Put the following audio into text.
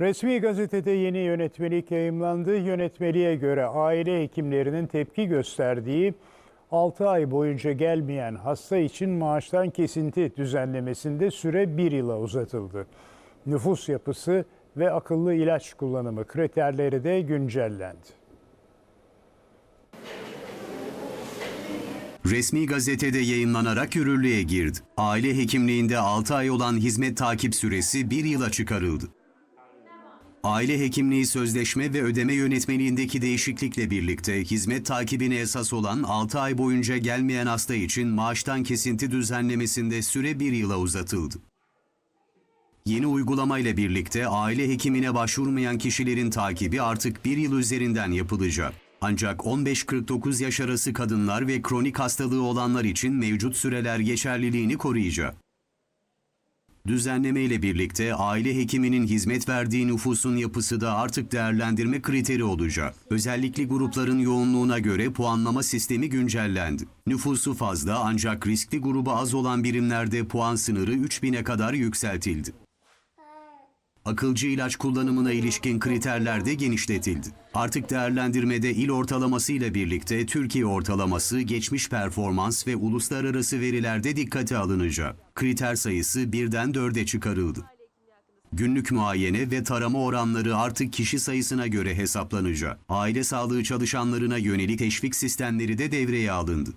Resmi gazetede yeni yönetmelik yayımlandı. Yönetmeliğe göre aile hekimlerinin tepki gösterdiği 6 ay boyunca gelmeyen hasta için maaştan kesinti düzenlemesinde süre 1 yıla uzatıldı. Nüfus yapısı ve akıllı ilaç kullanımı kriterleri de güncellendi. Resmi gazetede yayımlanarak yürürlüğe girdi. Aile hekimliğinde 6 ay olan hizmet takip süresi 1 yıla çıkarıldı. Aile hekimliği sözleşme ve ödeme yönetmeliğindeki değişiklikle birlikte hizmet takibine esas olan 6 ay boyunca gelmeyen hasta için maaştan kesinti düzenlemesinde süre 1 yıla uzatıldı. Yeni uygulamayla birlikte aile hekimine başvurmayan kişilerin takibi artık bir yıl üzerinden yapılacak. Ancak 15-49 yaş arası kadınlar ve kronik hastalığı olanlar için mevcut süreler geçerliliğini koruyacak. Düzenleme ile birlikte aile hekiminin hizmet verdiği nüfusun yapısı da artık değerlendirme kriteri olacak. Özellikle grupların yoğunluğuna göre puanlama sistemi güncellendi. Nüfusu fazla ancak riskli grubu az olan birimlerde puan sınırı 3000'e kadar yükseltildi. Akılcı ilaç kullanımına ilişkin kriterler de genişletildi. Artık değerlendirmede il ortalaması ile birlikte Türkiye ortalaması, geçmiş performans ve uluslararası verilerde dikkate alınacak. Kriter sayısı birden dörde çıkarıldı. Günlük muayene ve tarama oranları artık kişi sayısına göre hesaplanacak. Aile sağlığı çalışanlarına yönelik teşvik sistemleri de devreye alındı.